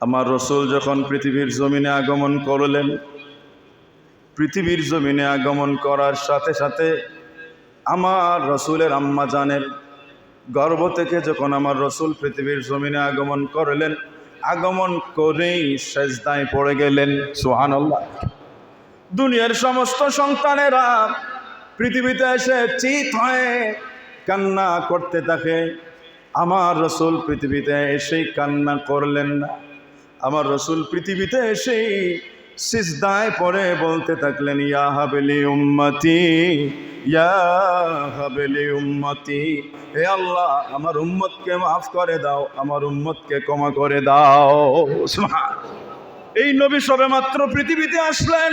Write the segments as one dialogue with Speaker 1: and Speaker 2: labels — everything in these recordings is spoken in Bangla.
Speaker 1: আমার রসুল যখন পৃথিবীর জমিনে আগমন করলেন, পৃথিবীর জমিনে আগমন করার সাথে সাথে আমার রসুলের আম্মা জানের গর্ব থেকে যখন আমার রসুল পৃথিবীর জমিনে আগমন করলেন, আগমন করেই সেজদায় পড়ে গেলেন সোহান দুনিয়ার সমস্ত সন্তানেরা পৃথিবীতে এসে চিত হয়ে কান্না করতে থাকে। আমার রসুল পৃথিবীতে এসেই কান্না করলেন না। আমার রসুল পৃথিবীতে এসেই সিজদায় পরে বলতে থাকলেন, ইয়া হাবেলি উম্মতি, ইয়া হাবেলি উম্মতি, হে আল্লাহ, আমার উম্মতকে মাফ করে দাও, আমার উম্মতকে ক্ষমা করে দাও। এই নবী সবে মাত্র পৃথিবীতে আসলেন,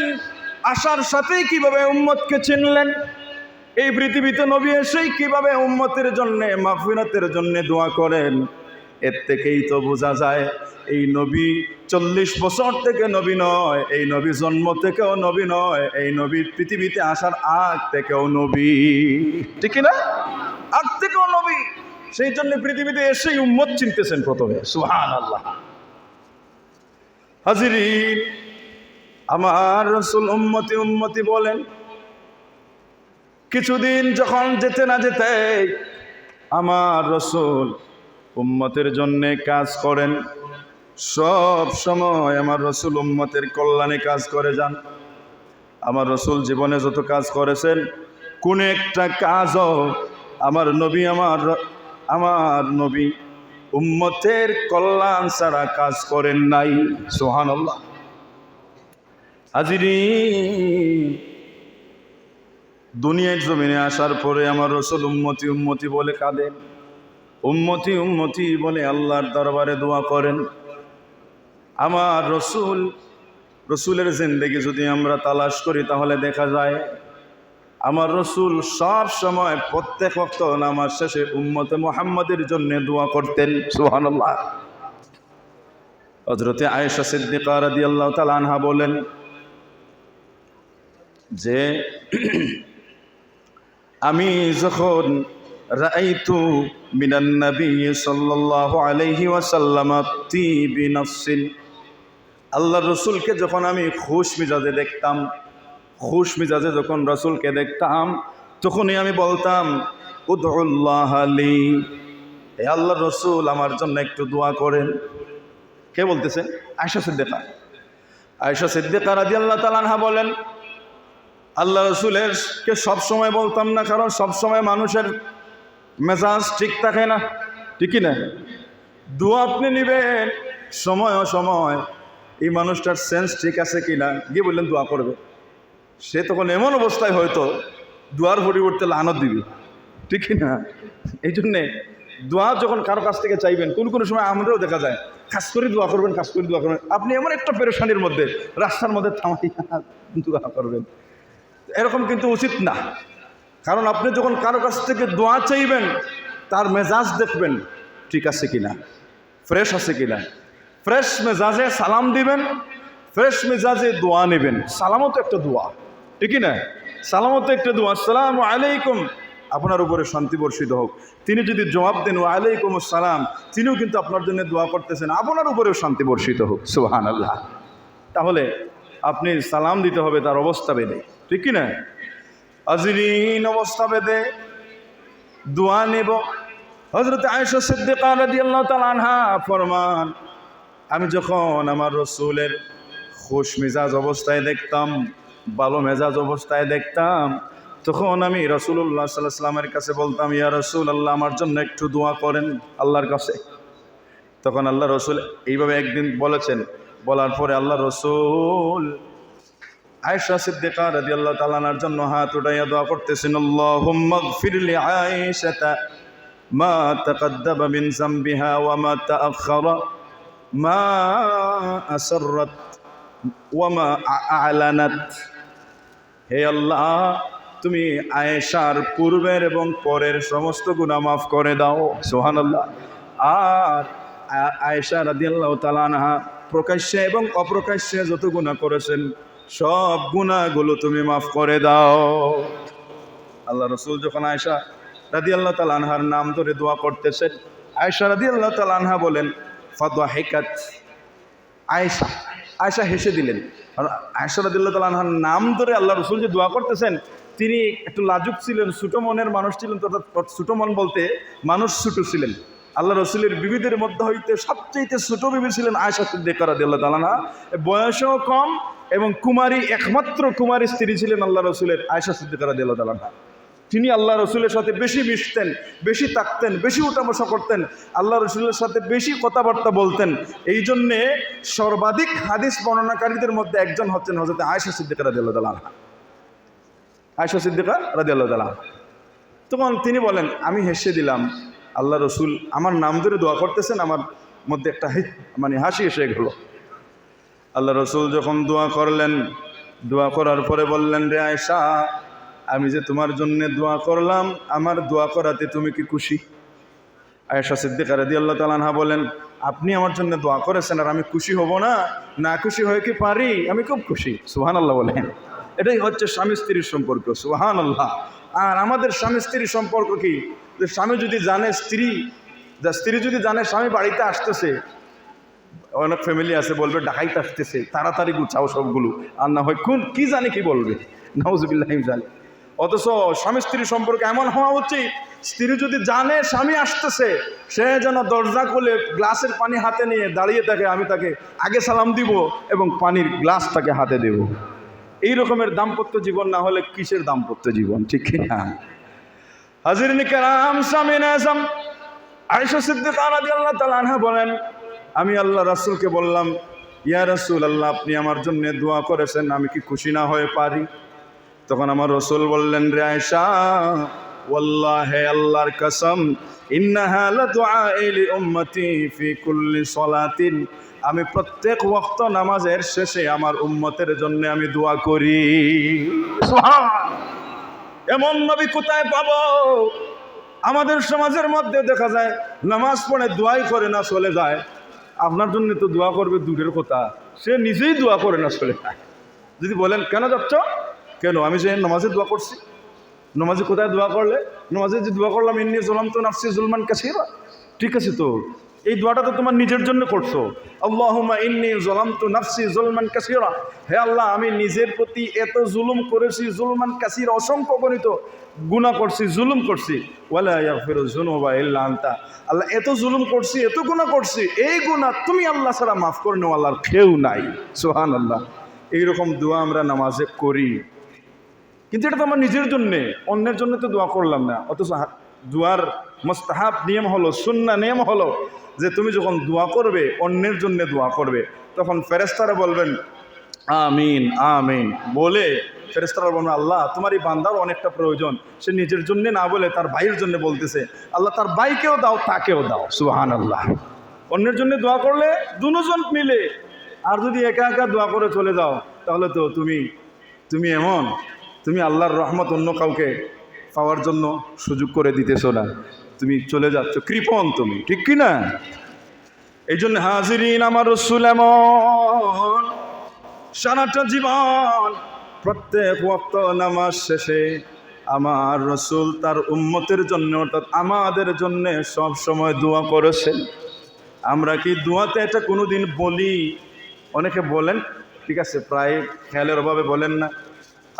Speaker 1: আসার সাথেই কীভাবে উম্মতকে চিনলেন? এই পৃথিবীতে নবী এসেই কীভাবে উম্মতের জন্যে মাফিরাতের জন্যে দোয়া করেন? এর থেকেই তো বোঝা যায়, এই নবী চল্লিশ বছর থেকে নবী নয়, এই নবী জন্ম থেকেও নবী নয়, এই নবী পৃথিবীতে আসার আগ থেকেও নবী। ঠিক না আগ থেকেও নবী। সেই জন্য পৃথিবীতে এসেই উম্মত চিনতেছেন প্রথমে। সুহান আল্লাহ হাজিরিন, আমার রসুল উম্মতি উম্মতি বলেন, কিছুদিন যখন যেতে না যেতে আমার রসুল উম্মতের জন্যে কাজ করেন। সব সময় আমার রসুল উম্মতের কল্যাণে কাজ করে যান। আমার রসুল জীবনে যত কাজ করেছেন, কোন একটা কাজও আমার নবী, আমার আমার নবী উম্মতের কল্যাণ ছাড়া কাজ করেন নাই। সোহান আল্লাহ হাজিরি। দুনিয়ার জমিনে আসার পরে আমার রসুল উম্মতি উম্মতি বলে কাঁদেন। উম্মতি উম্মতি বলে আল্লাহর দরবারে দোয়া করেন। আমার রসুল, রসুলের জিন্দগি যদি আমরা তালাশ করি তাহলে দেখা যায়, আমার রসুল সব সময় প্রত্যেক ভক্ত নামাজ শেষে উম্মতে মোহাম্মদের জন্য দোয়া করতেন সুহানাল্লাহ হজরতে আয়েশা সিদ্দিকা রাদি আল্লাহ আনহা বলেন যে, আমি যখন রাইতু মিনান নবী সাল্লাল্লাহু আলাইহি ওয়াসাল্লাম তিবি নফসিন আল্লাহ রসুলকে যখন আমি খুশ মিজাজে দেখতাম, খুশ মিজাজে যখন রসুলকে দেখতাম, তখনই আমি বলতাম উদুল্লাহ আলী হে আল্লাহ রসুল, আমার জন্য একটু দোয়া করেন। কে বলতেছেন আয়সা সিদ্দিকা। আয়সা সিদ্দিকা রাজি আল্লাহ তালানহা বলেন, আল্লাহ রসুলের কে সবসময় বলতাম না, কারণ সবসময় মানুষের মেজাজ ঠিক থাকে না? ঠিকই না? দোয়া আপনি নেবেন। সময় সময় এই মানুষটার সেন্স ঠিক আছে কি না গিয়ে বললেন দোয়া করবে। সে তখন এমন অবস্থায় হয়তো দোয়ার পরিবর্তে লানত দিবি। ঠিকই না? এই জন্যে দোয়া যখন কারও কাছ থেকে চাইবেন, কোন কোনো সময় আমাদেরও দেখা যায়, খাস করে দোয়া করবেন, খাস করে দোয়া করবেন। আপনি এমন একটা পেরেশানির মধ্যে রাস্তার মধ্যে থামাইয়া দোয়া করবেন। এরকম কিন্তু উচিত না। কারণ আপনি যখন কারও কাছ থেকে দোয়া চাইবেন, তার মেজাজ দেখবেন, ঠিক আছে কিনা? ফ্রেশ আছে কিনা? ফ্রেশ মেজাজে সালাম দিবেন, ফ্রেশ মেজাজে দোয়া নেবেন। সালামও তো একটা দোয়া ঠিকই না সালামও তো একটা দোয়া। আসসালামু আলাইকুম। আপনার উপরে শান্তি বর্ষিত হোক। তিনি যদি জবাব দেন ও আলাইকুম সালাম তিনিও কিন্তু আপনার জন্য দোয়া করতেছেন, আপনার উপরেও শান্তি বর্ষিত হোক। সুহান আল্লাহ তাহলে, আপনি সালাম দিতে হবে, তার অবস্থা বেঁধে ঠিক কি না আজরিন অবস্থা বেঁধে দোয়া নেব। হজরত আয়সা সিদ্দিকা রাদিয়াল্লাহু তাআলা আনহা ফরমান, আমি যখন আমার রসুলের খুশ মেজাজ অবস্থায় দেখতাম, ভালো মেজাজ অবস্থায় দেখতাম, তখন আমি রসুল্লাহ সাল্লাহ সাল্লামের কাছে বলতাম, ইয়া রসুল আল্লাহ আমার জন্য একটু দোয়া করেন আল্লাহর কাছে। তখন আল্লাহ রসুল এইভাবে একদিন বলেছেন, বলার পরে আল্লাহ রসুল আয়েশা সিদ্দিকা রাদিয়াল্লাহু তাআলার জন্য হাত উঠাইয়া দোয়া করতেছেন, আল্লাহুম্মা গফিরলি আয়েশাতা মা তাকদ্দাবা মিন যামবিহা ওয়া মা তাআখারা মা আসররাত ওয়া মা আ'লানাত হে আল্লাহ, তুমি আয়েশার পূর্বের এবং পরের সমস্ত গুনাহ মাফ করে দাও, সুবহানাল্লাহ। আর আয়েশা রাদিয়াল্লাহু তাআলা প্রকাশ্যে এবং অপ্রকাশ্যে যত গুনাহ করেছেন সব গুনাহগুলো তুমি মাফ করে দাও। আল্লাহ রসুল যখন আয়েশা আল্লাহ তাল আনহার নাম ধরে দোয়া করতেছেন আয়েশা রাদিয়াল্লাহু তাআলা আনহা বলেন ফাদহাইকাত আয়েশা আয়েশা হেসে দিলেন। আর আয়েশা রাদিল্লাহ তালাহার নাম ধরে আল্লাহ রসুল যে দোয়া করতেছেন, তিনি একটু লাজুক ছিলেন, ছোটো মনের মানুষ ছিলেন, তথা ছোটো মন বলতে মানুষ ছোটো ছিলেন। আল্লাহ রসুলের বিবিদের মধ্যে হইতে সবচেয়ে ছোটো বিবি ছিলেন আয়েশা সিদ্দিকা রাদিল্লাহ তালাহা বয়সও কম এবং কুমারী, একমাত্র কুমারী স্ত্রী ছিলেন আল্লাহ রসুলের আয়েশা সিদ্দিকা রাদিল্লাহ তালাহা তিনি আল্লাহ রসুলের সাথে বেশি মিশতেন, বেশি থাকতেন, বেশি উঠাবসা করতেন, আল্লাহ রসুলের সাথে বেশি কথাবার্তা বলতেন। এই জন্যে সর্বাধিক হাদিস বর্ণনাকারীদের মধ্যে একজন হচ্ছেন হজরত আয়সা সিদ্দিকা রাজি আল্লাহ তালা আয়সা সিদ্দিকা রাজি আল্লাহ তালা তখন তিনি বলেন, আমি হেসে দিলাম আল্লাহ রসুল আমার নাম ধরে দোয়া করতেছেন, আমার মধ্যে একটা মানে হাসি এসে গেল। আল্লাহ রসুল যখন দোয়া করলেন, দোয়া করার পরে বললেন, রে আয়সা আমি যে তোমার জন্য দোয়া করলাম, আমার দোয়া করাতে তুমি কি খুশি? আয়েশা সিদ্দিকা রাদি আল্লাহ তালানহা বলেন, আপনি আমার জন্য দোয়া করেছেন আর আমি খুশি হব না। না খুশি হয়ে কি পারি? আমি খুব খুশি। সুহান আল্লাহ বলেন। এটাই হচ্ছে স্বামী স্ত্রীর সম্পর্ক সুহান আল্লাহ আর আমাদের স্বামী স্ত্রীর সম্পর্ক কি? যে স্বামী যদি জানে স্ত্রী, যা স্ত্রী যদি জানে স্বামী বাড়িতে আসতেছে, অনেক ফ্যামিলি আছে বলবে, ডাকাইতে আসতেছে, তাড়াতাড়ি গুছাও সবগুলো। আর না হয় কোন, কি জানে কি বলবে? নাউজুবিল্লাহিম জানে অথচ স্বামী স্ত্রীর সম্পর্কে এমন হওয়া উচিত, স্ত্রী যদি জানে স্বামী আসতেছে, সে যেন দরজা খুলে গ্লাসের পানি হাতে নিয়ে দাঁড়িয়ে থাকে, আমি তাকে আগে সালাম দিব এবং পানির গ্লাস তাকে হাতে দেব। এই রকমের দাম্পত্য জীবন না হলে কিসের দাম্পত্য জীবন? ঠিক না? হাজির কালাম সামিন আজম আয়েশা সিদ্দিকা রাদিয়াল্লাহু তাআলা আনহা বলেন, আমি আল্লাহ রাসূলকে বললাম, ইয়া রাসূল আল্লাহ আপনি আমার জন্য দোয়া করেছেন, আমি কি খুশি না হয়ে পারি? তখন আমার রসুল বললেন, রে আয়েশা, ওয়াল্লাহে আল্লাহর কসম, ইন্নাহা লাদুআই লিউম্মতি ফি কুল্লি সলাতিন আমি প্রত্যেক ওয়াক্ত নামাজের শেষে আমার উম্মতের জন্য আমি দোয়া করি। এমন নবী কোথায় পাবো? আমাদের সমাজের মধ্যে দেখা যায় নামাজ পড়ে দোয়াই করে না চলে যায়। আপনার জন্য তো দোয়া করবে দূরের কথা। সে নিজেই দোয়া করে না চলে যায়। যদি বলেন কেন যাচ্ছ? কেন? আমি যে নামাজে দোয়া করছি। নামাজে কোথায় দোয়া করলে? নামাজে যে দোয়া করলাম এমনি জোলাম তো নাফসি জুলমান কাছিরা ঠিক আছে তো। এই দোয়াটা তো তোমার নিজের জন্য করছ। আল্লাহুম্মা ইন্নি জলাম তো নাফসি জুলমান কাসিরা। হে আল্লাহ, আমি নিজের প্রতি এত জুলুম করেছি, জুলমান কাসির অসংখ্য গণিত গুণা করছি, জুলুম করছি। ওয়ালা ইয়াগফিরু যুনুবা ইল্লা আনতা। আল্লাহ, এত জুলুম করছি, এত গুণা করছি, এই গুণা তুমি আল্লাহ ছাড়া মাফ করে নেওয়া আল্লাহর কেউ নাই। সুবহানাল্লাহ। এইরকম দোয়া আমরা নামাজে করি। কিন্তু এটা তো আমার নিজের জন্যে, অন্যের জন্য তো দোয়া করলাম না। অথচ দোয়ার মোস্তাহাব নিয়ম হলো সুন্না নিয়ম হলো যে তুমি যখন দোয়া করবে, অন্যের জন্য দোয়া করবে, তখন ফেরেস্তারা বলবেন, আমিন আমিন। বলে ফেরেস্তারা বলবেন, আল্লাহ, তোমার এই বান্দার অনেকটা প্রয়োজন। সে নিজের জন্য না বলে তার ভাইয়ের জন্য বলতেছে। আল্লাহ তার ভাইকেও দাও, তাকেও দাও। সুহান আল্লাহ অন্যের জন্য দোয়া করলে দুজন মিলে। আর যদি একা একা দোয়া করে চলে যাও, তাহলে তো তুমি তুমি এমন, তুমি আল্লাহর রহমত অন্য কাউকে পাওয়ার জন্য সুযোগ করে দিতেছো না। তুমি চলে যাচ্ছ। কৃপণ তুমি, ঠিক কি না? এই জন্য হাজিরিন আমার রসুল এমন। সারাটা জীবন, প্রত্যেক ওয়াক্ত নামাজ শেষে আমার রসুল তার উম্মতের জন্য, অর্থাৎ আমাদের জন্য সব সময় দোয়া করেছেন। আমরা কি দোয়াতে এটা কোনো দিন বলি? অনেকে বলেন, ঠিক আছে, প্রায় খেয়ালের অভাবে বলেন না।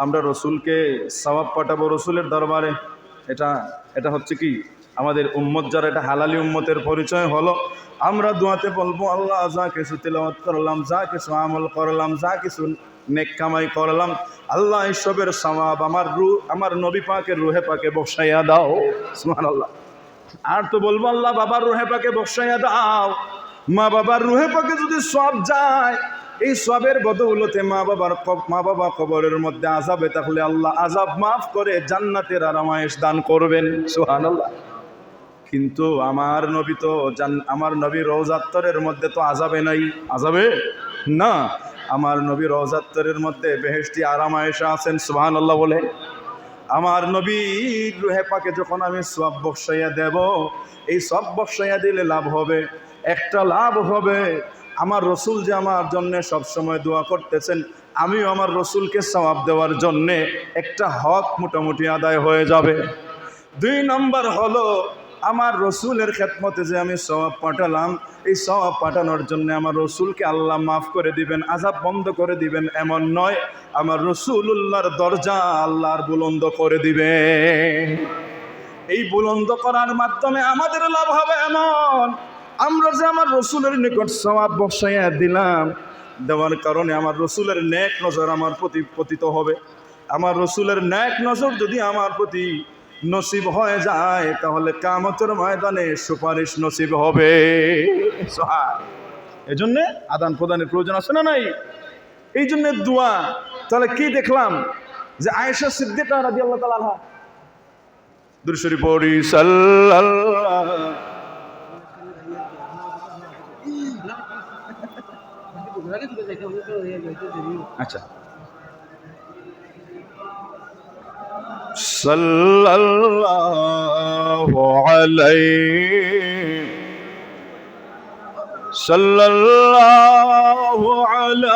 Speaker 1: আমরা রসুলকে সবাব পাঠাবো রসুলের দরবারে। এটা এটা হচ্ছে কি? আমাদের উম্মত যারা এটা হালালি উম্মতের পরিচয় হলো, আমরা দোয়াতে বলব, আল্লাহ যা কিছু তিলাওয়াত করলাম, যা কিছু আমল করলাম, যা কিছু নেক কামাই করলাম, আল্লাহ এসবের সবাব আমার রু আমার নবী পাকে রুহে পাকে বসাইয়া দাও। সুমান আল্লাহ আর তো বলব, আল্লাহ বাবার রুহে পাকে বসাইয়া দাও। মা বাবার রুহে পাকে যদি সব যায়, এই সবের বদৌলতে মা বাবার মা বাবা কবরের মধ্যে আজাবে তাহলে আল্লাহ আজাব মাফ করে জান্নাতের আরামায়েশ দান করবেন। সুহান আল্লাহ কিন্তু আমার নবী তো আমার নবী রৌজাত্তরের মধ্যে তো আজাবে নাই। আজাবে না। আমার নবী রৌজাত্তরের মধ্যে বেহেশটি আরামায়েশা আছেন সুহান আল্লাহ বলে। আমার নবীর রুহে যখন আমি সব বসাইয়া দেব, এই সব বসাইয়া দিলে লাভ হবে, একটা লাভ হবে। আমার রসুল যে আমার জন্যে সবসময় দোয়া করতেছেন, আমিও আমার রসুলকে সবাব দেওয়ার জন্যে একটা হক মোটামুটি আদায় হয়ে যাবে। দুই নম্বর হলো আমার রসুলের খেদমতে যে আমি সবাব পাঠালাম, এই সবাব পাঠানোর জন্য আমার রসুলকে আল্লাহ মাফ করে দিবেন আজাব বন্ধ করে দিবেন, এমন নয়। আমার রসুল্লাহর দরজা আল্লাহর বুলন্দ করে দিবেন এই বুলন্দ করার মাধ্যমে আমাদের লাভ হবে এমন। আমরা যে আমার রসুলের নিকট সবাব বসাইয়া দিলাম, দেওয়ার কারণে আমার রসুলের ন্যাক নজর আমার প্রতি পতিত হবে। আমার রসুলের ন্যাক নজর যদি আমার প্রতি নসিব হয়ে যায়, তাহলে কামতের ময়দানে সুপারিশ নসিব হবে। এই জন্যে আদান প্রদানের প্রয়োজন আছে না নাই? এই জন্য দোয়া। তাহলে কি দেখলাম? যে আয়েশা সিদ্দিকা রাজি আল্লাহ তালা দুরশরী পড়ি صلی اللہ علیہ صلی اللہ علی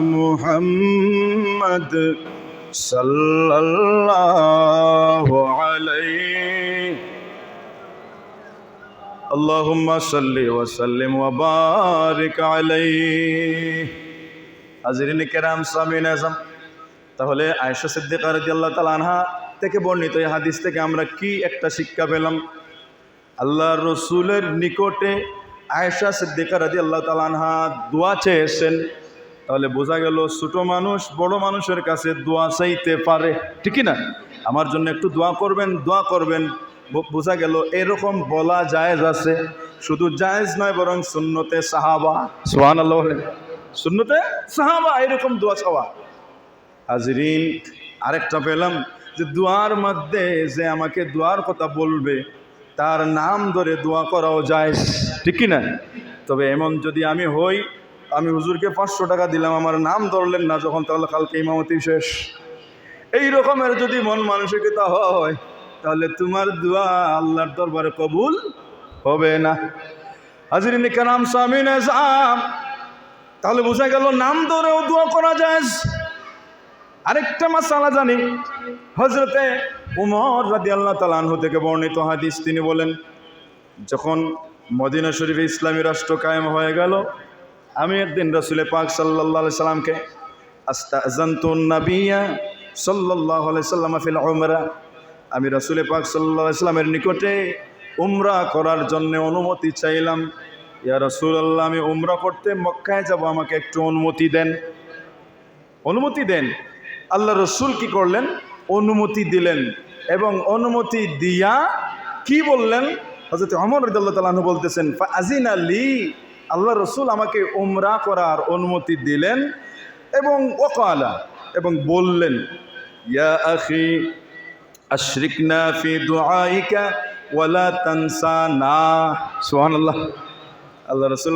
Speaker 1: محمد. صلی اللہ علیہ اللہم صلی وسلم وبارک علیہ حضرین کرام سامین اعظم তাহলে আয়েশা সিদ্দিকা রাদিয়াল্লাহু তাআলা আনহা থেকে বর্ণিত এই হাদিস থেকে আমরা কি একটা শিক্ষা পেলাম? আল্লাহ রসুলের নিকটে আয়েশা সিদ্দিকা রাদিয়াল্লাহু তাআলা আনহা দোয়া চেয়েছেন। তাহলে বোঝা গেল ছোটো মানুষ বড় মানুষের কাছে দোয়া চাইতে পারে। ঠিকই না আমার জন্য একটু দোয়া করবেন দোয়া করবেন। বোঝা গেল এরকম বলা জায়েজ আছে। শুধু জায়েজ নয়, বরং সুন্নতে সাহাবা। সোহান আল্লাহ সুন্নতে সাহাবা, এরকম দোয়া চাওয়া। হাজরিন, আরেকটা পেলাম যে দোয়ার মধ্যে যে আমাকে দোয়ার কথা বলবে, তার নাম ধরে দোয়া করাও যায়, ঠিক না তবে এমন যদি আমি হই, আমি হুজুরকে পাঁচশো টাকা দিলাম, আমার নাম ধরলেন না, যখন তাহলে কালকে ইমামতি শেষ। এই রকমের যদি মন মানসিকতা হয়, তাহলে তোমার দোয়া আল্লাহর দরবারে কবুল হবে না। হাজিরিন সামিন আজম তাহলে বোঝা গেল নাম ধরেও দোয়া করা যায়। আরেকটা মাসালা জানি। হজরতে উমর রাদি আল্লাহ তালানহু থেকে বর্ণিত হাদিস, তিনি বলেন, যখন মদিনা শরীফে ইসলামী রাষ্ট্র কায়েম হয়ে গেল, আমি একদিন রসুলে পাক সাল্লাহ সাল্লামকে আস্তাজন্তun নাবিয়া সাল্লাহ সাল্লাম ফিল উমরা, আমি রসুলে পাক সাল্লাহ সাল্লামের নিকটে উমরা করার জন্য অনুমতি চাইলাম। ইয়া রসুল আল্লাহ আমি উমরা করতে মক্কায় যাব, আমাকে একটু অনুমতি দেন। অনুমতি দেন। আল্লাহ রসুল কি করলেন? অনুমতি দিলেন। এবং অনুমতি দিয়া কি বললেন? হজরত অমর রদুল্লাহ তালু বলতেছেন আজিন আলী আল্লাহ রসুল আমাকে উমরা করার অনুমতি দিলেন এবং ওকালা, এবং বললেন, ইয়া ওয়ালা আল্লাহ রসুল